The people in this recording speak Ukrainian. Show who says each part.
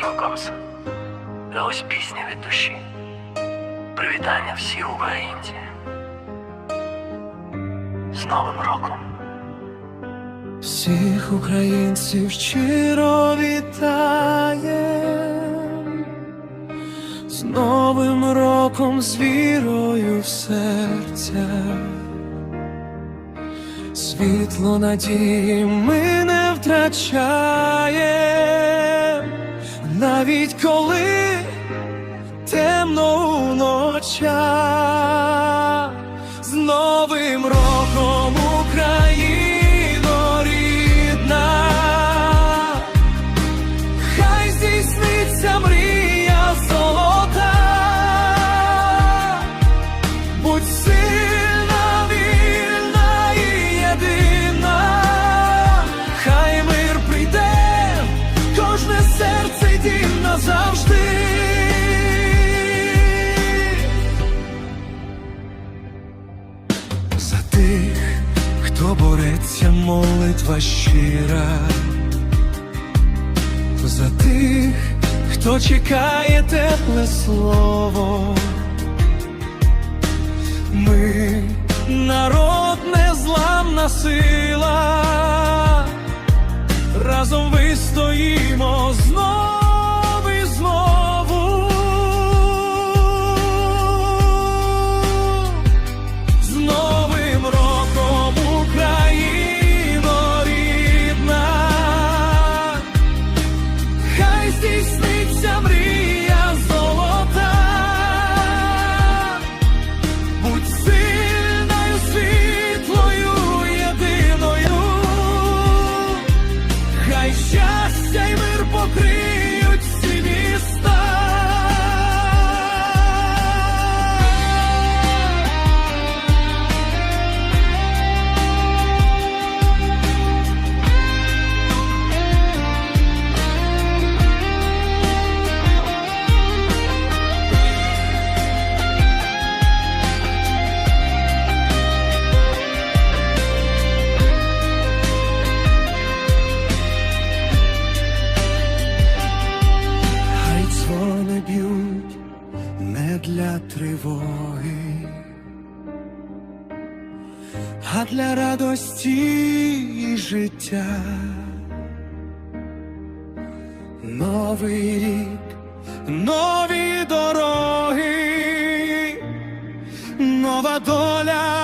Speaker 1: Жокос. А ось пісня від душі. Привітання всі українці. З Новим роком.
Speaker 2: Всіх українців щиро вітає з Новим роком, з вірою в серця. Світло надії ми не втрачаємо, навіть коли темно у ночах. За тих, хто бореться, молитва щира, за тих, хто чекає тепле слово. Ми народ незламна сила, разом вистоїмо знов тривоги, а для радості і життя. Новий рік, нові дороги, нова доля.